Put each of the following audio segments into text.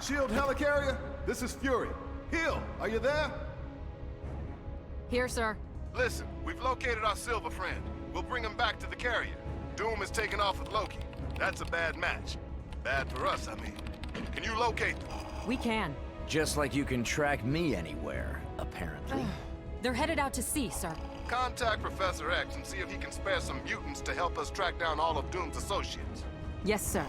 Shield helicarrier, this is Fury. Hill, are you there? Here, sir. Listen, we've located our silver friend. We'll bring him back to the carrier. Doom is taking off with Loki. That's a bad match. Bad for us, I mean. Can you locate them? We can. Just like you can track me anywhere, apparently. They're headed out to sea, sir. Contact Professor X and see if he can spare some mutants to help us track down all of Doom's associates. Yes, sir.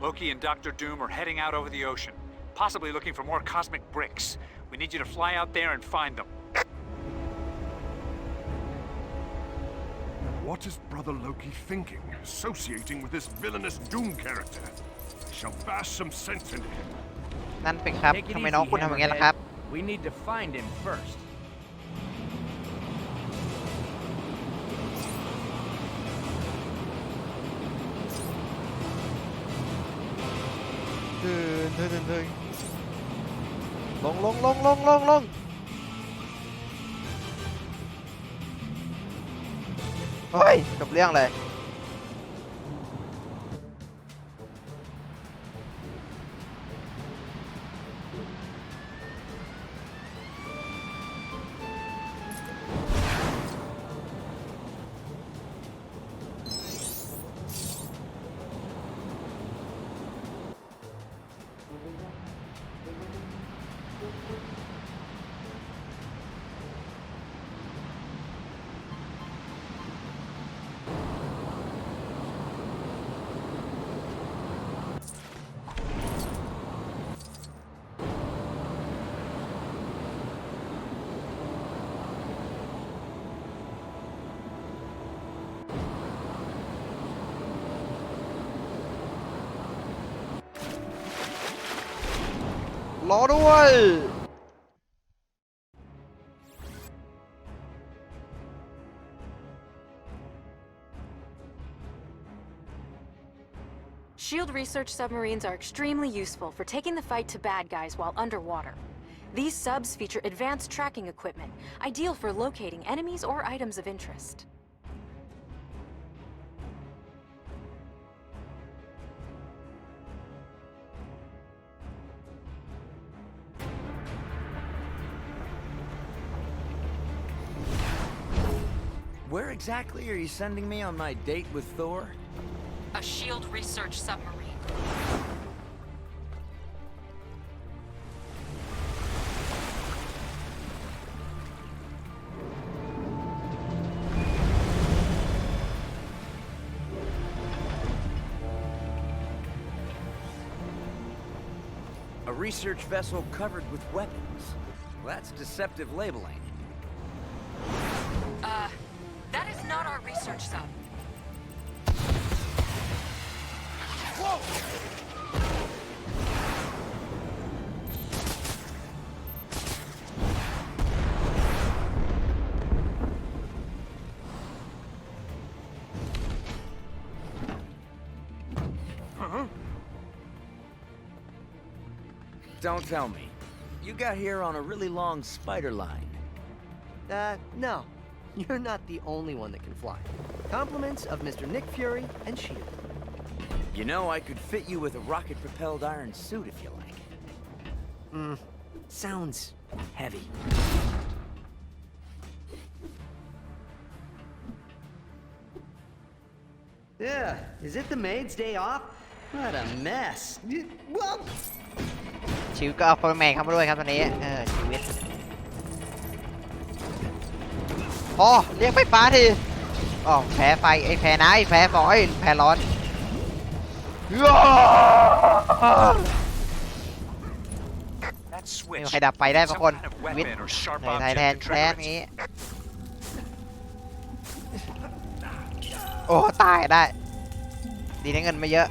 Loki and Doctor Doom are heading out over the ocean, possibly looking for more cosmic bricks. We need you to fly out there and find them. What is Brother Loki thinking, associating with this villainous Doom character? Shall bash some sense into him. นั่นเป็นครับ Take it ทำไม easy, น้องคุณทำอย่างนี้ล่ะครับ Hammerhead. We need to find him first. เดินเดินเดินเดินลงลงลงลงลงลงเฮ้ยจบเรื่องเลย รอด้วย Shield research submarines are extremely useful for taking the fight to bad guys while underwater. These subs feature advanced tracking equipment, ideal for locating enemies or items of interest. Where exactly are you sending me on my date with Thor? A Shield research submarine. A research vessel covered with weapons. Well, that's deceptive labeling. Uh, that is not our research sub. Whoa! Don't tell me. You got here on a really long spider line. Uh, no You're not the only one that can fly. Compliments of Mr. Nick Fury and S.H.I.E.L.D. You know, I could fit you with a rocket-propelled iron suit if you like. Hmm. Sounds heavy. Yeah, is it the maid's day off? What a mess. Y- Well, ชีวิตก็เอาโฟร์แมนเข้ามาด้วยครับตอนนี้ เออ ชีวิต อเรียกไฟฟ้าทีอ๋อแพ้ไฟไอ้แพ้น้ำไอ้แพ้ฟอยแพ้ร้อน That ไม่ switch. มีใครดับไฟได้บาง Some คน kind of ชีวิต weapon or sharp ในไทย object แทน to แพ้ trigger นี้ its โอ้ ตายได้ ดีได้เงินไม่เยอะ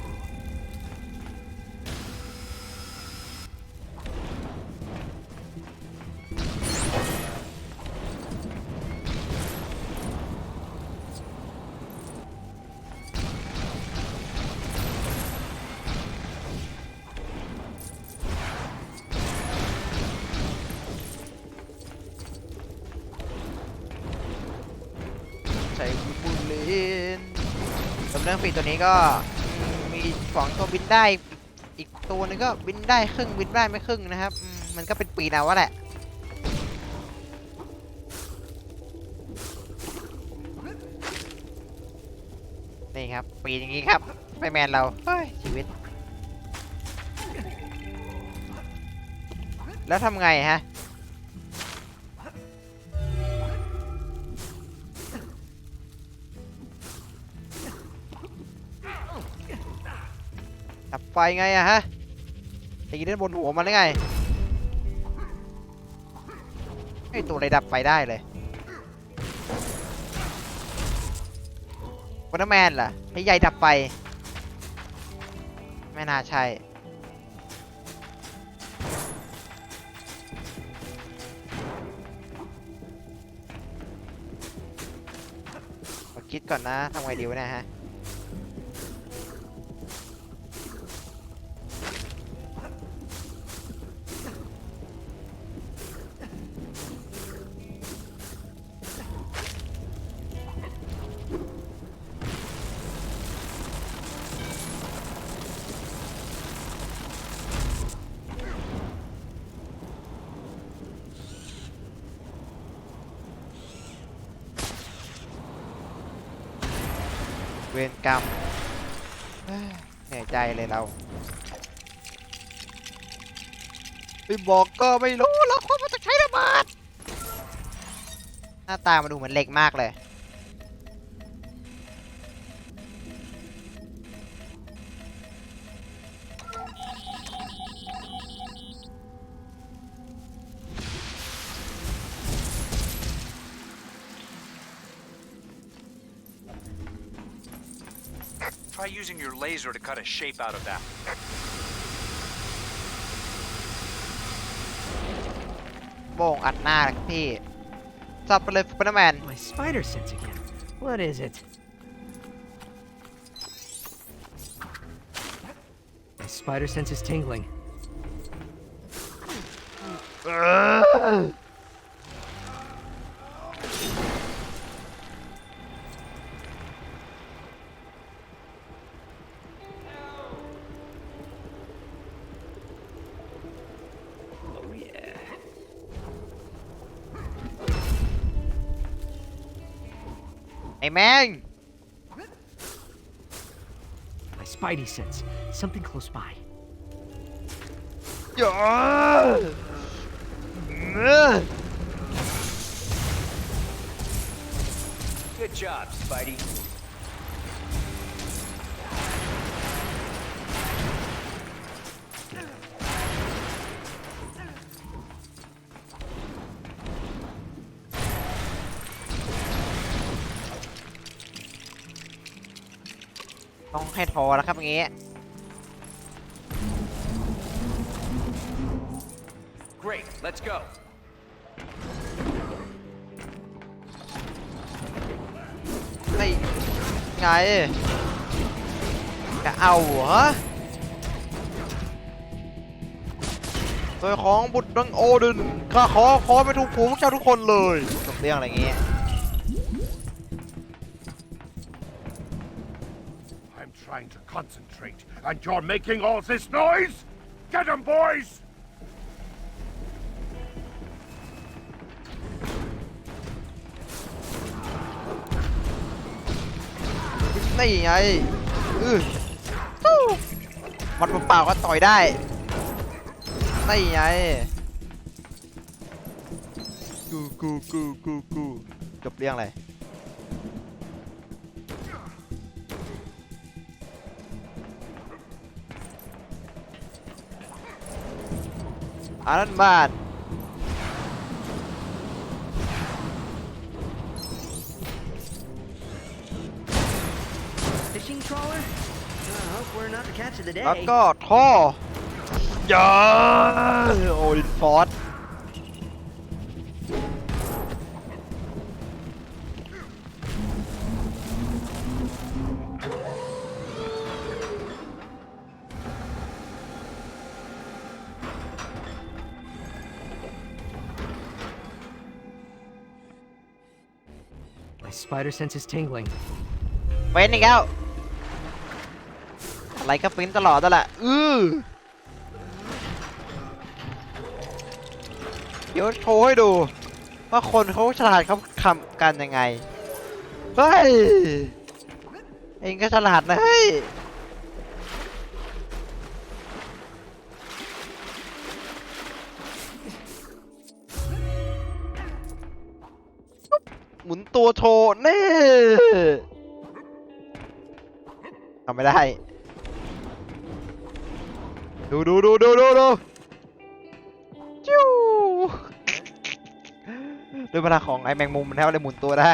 รื่องปีกตัวนี้ก็มีสองตัวบินได้อีกตัวนึงก็บินได้ครึ่งบินได้ไม่ครึ่งนะครับ มันก็เป็นปีนเอาวะแหละนี่ครับ ปีอย่างนี้ครับไปแมนเราเฮ้ยชีวิต แล้วทำไงฮะ ไฟไงอะฮะตีด้านบนหัวมันได้ไงไอตัวอะไรดับไฟได้เลยวันแมนล่ะไอ้ใหญ่ดับไฟไม่น่าใช่คิดก่อนนะทำไงดีวะเนะฮะ รกรรมเหนื่อยใจเลยเราไม่บอกก็ไม่รู้หรอกว่ามันจะใช้ระเบิดหน้าตามันดูเหมือนเหล็กมากเลย Try using your laser to cut a shape out of that. My spider sense again. What is it? My spider sense is tingling. ไอ้แมง My spidey sense. Something close by. อย่าเออ Good job, Spidey. ให้ทอแล้วครับอย่างงี้ Great, let's go. ไม่ไงจะเอาเหรอโดยของบุตรดังโอดินข้าขอขอไปถูกผูพวกเจ้าทุกคนเลยจบเรื่องอะไรอย่างงี้ concentrate, and you're making all this noise? Get 'em, boys! นี่ไงอือตู้มันเปล่าๆก็ต่อยได้นี่ไง องอะไรอันนั้นบ้าน Fishing trawler? I hope we're not the catch of the day. แล้วก็ท่อยาโอลินฟอร์ spider sense is tingling. เว้นอีกแล้ว อะไรก็ฟินตลอดนั่นแหละอือเดี๋ยวโชว์ให้ดู ว่าคนเขาฉลาดเขาทำกันยังไง เฮ้ย เองก็ฉลาดนะเฮ้ย ตัวโชว์เน่ทำไม่ได้ ดูดูดูดูดูดูจิ้วด้วยพลังของไอแมงมุมมันแทบเลยหมุนตัวได้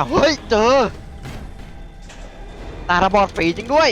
เอาเฮ้ยเจอ ตาระบอดฝีจริงด้วย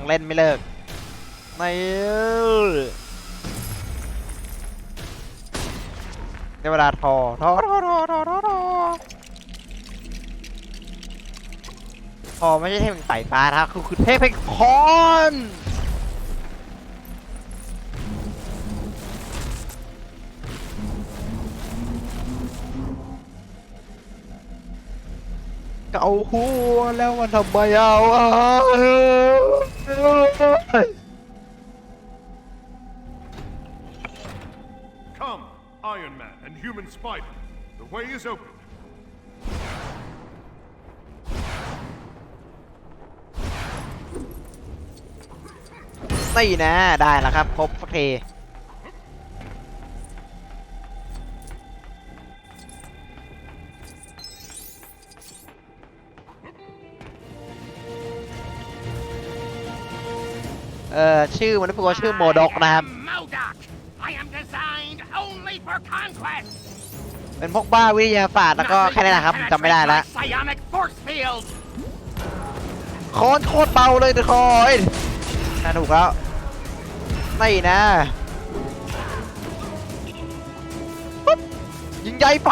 ยังเล่นไม่เลิกไม่ได้เวลาทอทอทอทอทอทอทอทอไม่ใช่เทพแห่งสายฟ้านะครับคือคือเทพแห่งคอนเกาหัวแล้วมันทำไมเอาอะ Come, Iron Man and Human Spider. The way is open. ไม่นะ ได้แล้วครับ ครบโอเอ่อชื่อมันพูดว่าชื่อโมดกนะครับ เป็นพวกบ้าวิทยาศาสตร์แล้วก็แค่นั้นนะครับจำไม่ได้ละ Penetrate my Psionic force field. คอนโคตรเบาเลยทุกคนน่าถูกแล้วไม่นะ ยิงใหญ่ไป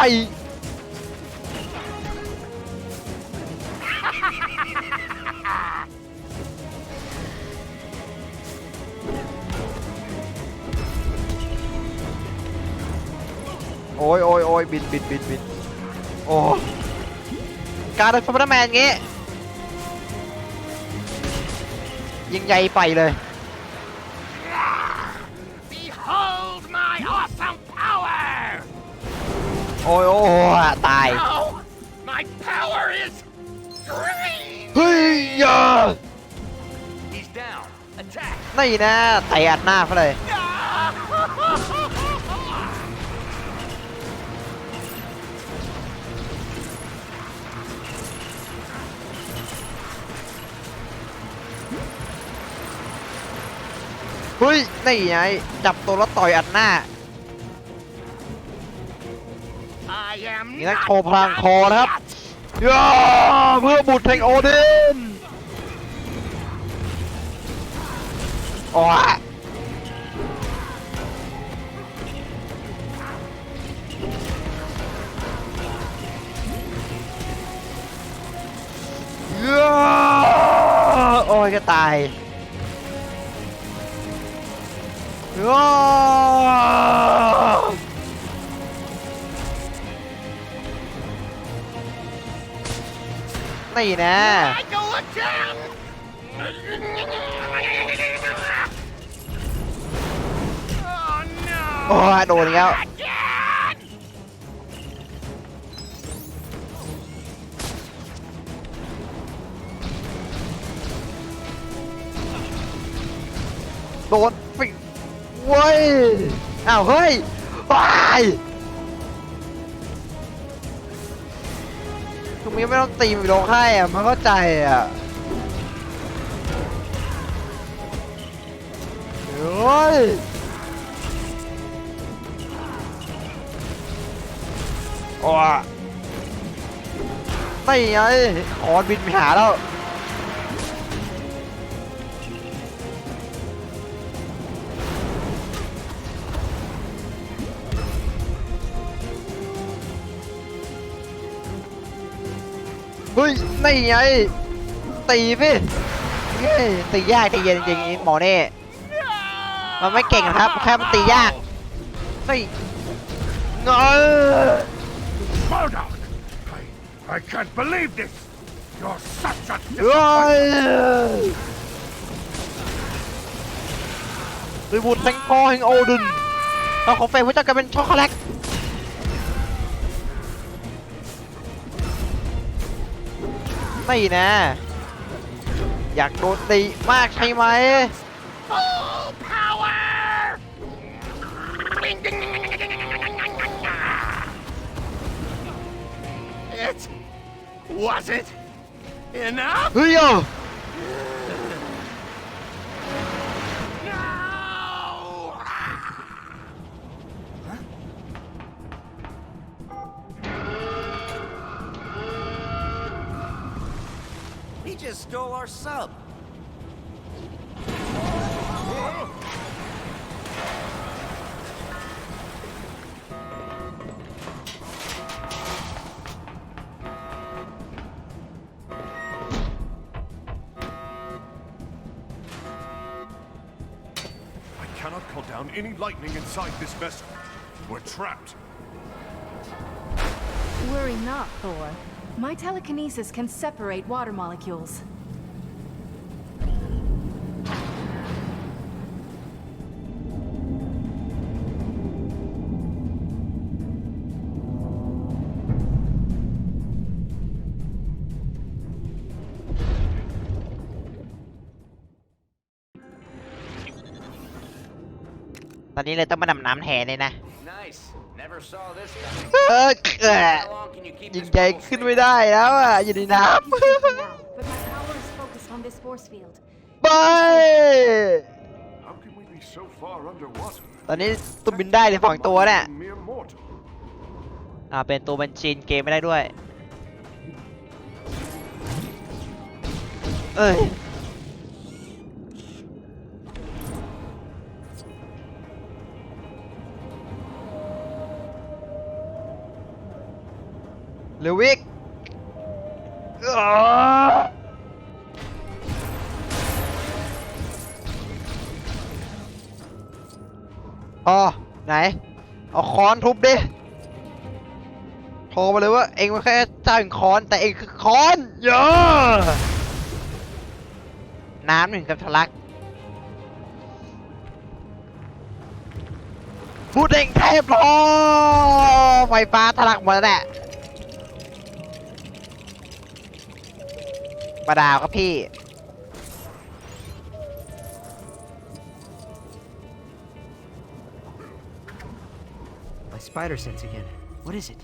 โอ้ยโอ้ยโอ้ยบินบินบินบินโอ้การเป็นสไปเดอร์แมนงี้ยิงใหญ่ไปเลย Behold my awesome power. โอ้ยโอ้ยตาย No, my power is drained. เฮ้ยอย่า He's down. Attack. นี่นะเตะอัดหน้าเขาเลย เฮ้ยนี่ไงจับตัวแล้วต่อยอัดหน้า I am นี่นัก not โชว์พลังคอ done นะครับ yet. ย่าเพื่อบุตรแห่งโอดินโอ้ยย่าโอ้ยก็ตาย นี่แน่โอ้โดนอีกแล้วโดน เว้ยอ้าวเฮ้ยว้ายตรงนี้ไม่ต้องตีมันลงให้อะมันเข้าใจอะเฮ้ยโอ้ไม่ไงขอนบินไปหาแล้ว ฮ้ยนี่ไงตีพี่เฮ้ยตียากตีเย็นจริงๆหมอนี่มันไม่เก่งนะครับ แค่มันตียากนี่เงย Murdoch! I, I can't believe this! You're such a เฮ้ยรีบูทแทงคอแห่งโอดุนเราของเฟรมพระเจ้ากลายเป็นช็อกโกแลต ไม่นะ อยากโดนตีมากใช่ไหม Full power! It was it enough? เฮ้ย our sub. I cannot call down any lightning inside this vessel. We're trapped. Worry not, Thor. My telekinesis can separate water molecules. อนนี้เลยต้องมาดำน้ำแทนเลยนะ Nice. Never saw this coming. เออเออ How long can you keep ยิง this ใจ bubble ขึ้น safe? ไม่ได้แล้วอะอยู่ในน้ now, but my power is focused on this force field. ำไป How can we be so far underwater? ตอนนี้ตุ่มบินได้เลยสองตัวเนี่ย Mere mortal. อ่าเป็นตัวบัญชีนเกมไม่ได้ด้วย เอ้ย เลวิกอ๋อไหน เอาค้อนทุบดิโทรมาเลยว่าเองไม่แค่เจ้าแห่งค้อน แต่เองคือค้อนเยอะน้ำหนึ่งกับทะลักพูดเองเทพโลไฟฟ้าทะลักหมดแล้วแหละ ประดาวครับพี่ My spider sense again. What is it?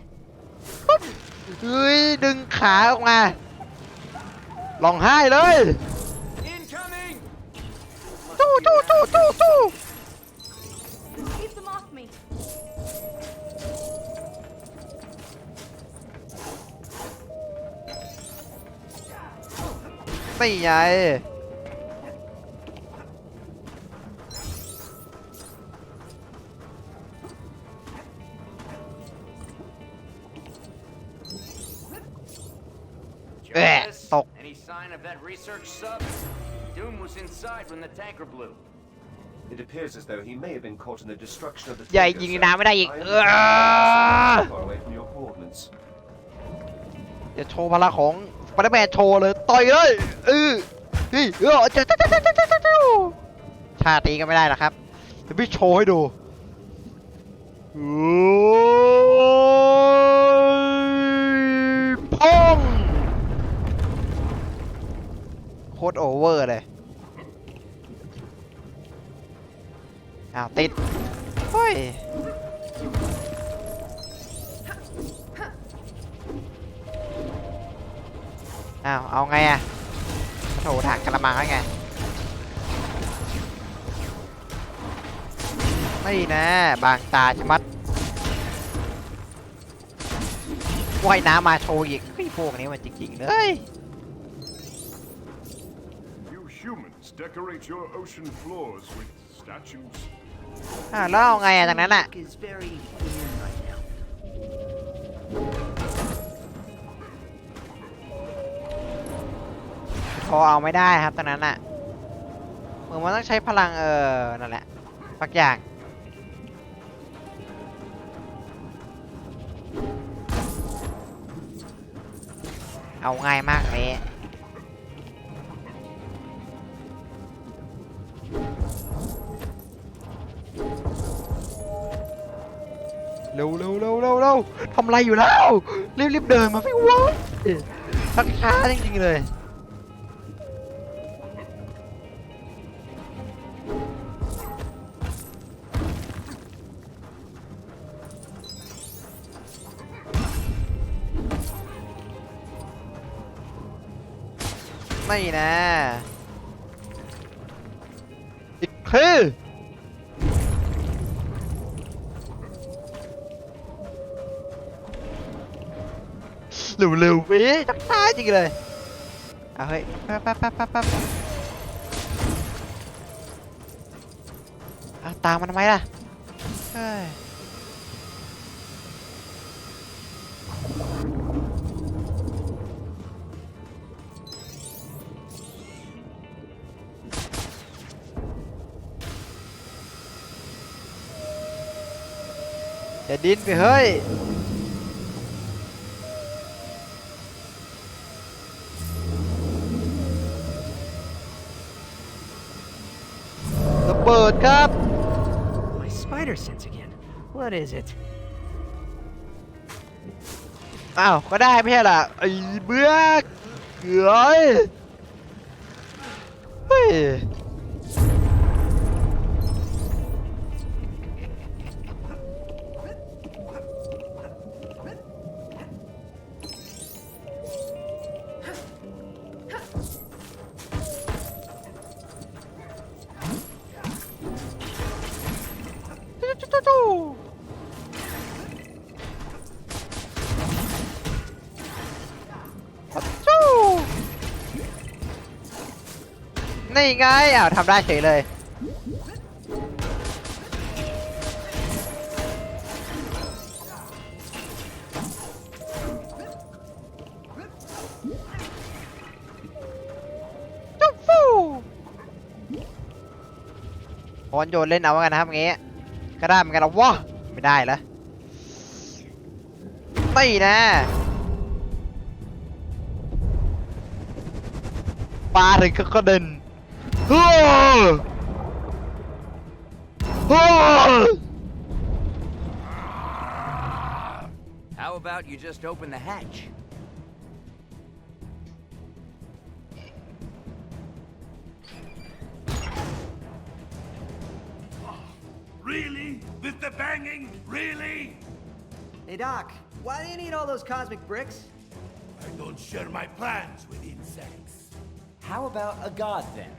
เฮ้ยดึงขาออกมาร้องไห้เลย Incoming! ตู้ตู้ตู้ตู้ตู้ ไม่ไง Jarvis, tộc. Any sign of that research sub? Doom was inside when the tanker blew. It appears as though he may have been caught in the destruction of the อย่า Tanker, ยิง sir. น้ำไม่ได้อีก I เอ understand อ far away from your coordinates. อย่าโชว์พลังของสไปเดอร์แมนโชว์เลยต่อยเลยเออเฮ้ยเออเจ้าเจ้าเจ้าเจ้าเจ้าเจ้าเจ้าชาตีก็ไม่ได้หรอกครับเดี๋ยวพี่โชว์ให้ดูโอ้ยพองโคตรโอเวอร์เลยอ้าวติดเฮ้ย อ้าว เอาไงอะโถถังกระมังไว้ไง ไม่นะ บางตาชะมัดว่ายน้ำมาโชว์อีกเฮ้ยพวกนี้มันจริงๆเลย You humans decorate your ocean floors with statues. อ่าวแล้วเอาไงอะจากนั้นอะ Is very thin right now. พอเอาไม่ได้ครับตอนนั้นอะเหมือนมันต้องใช้พลังเออนั่นแหละสักอย่างเอาง่ายมากเลยเร็วเร็วเร็วเร็วเร็วทำอะไรอยู่แล้ว รีบรีบเดินมาพี่วะทักช้าจริงๆเลย ไม่นะอีกคือเร็วๆไปจักตายจริงเลยเอาเฮ้ยแป๊บแป๊บแป๊บแป๊บแป๊บตามมันทำไมล่ะเฮ้ย ดิ้นไปเฮ้ย ระเบิดครับ My spider sense again. What is it? อ้าว ก็ได้ไม่ใช่ล่ะไอ้เบื่อเกลือยเฮ้ย นี่ไงอ้าวทำได้เฉยเลย จุ๊บฟูพอนโยนเล่นเอากันนะครับอย่างงี้ ก็ได้เหมือนกันหรอวะไม่ได้แล้วไม่นะปลาถึงก็กระเด็น Ah! How about you just open the hatch? Really? With the banging? Really? Hey, Doc, why do you need all those cosmic bricks? I don't share my plans with insects. How about a god then?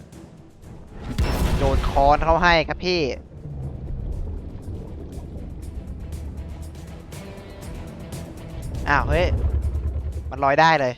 โยนคอนเขาให้ครับพี่ อ้าว เฮ้ย มันลอยได้เลย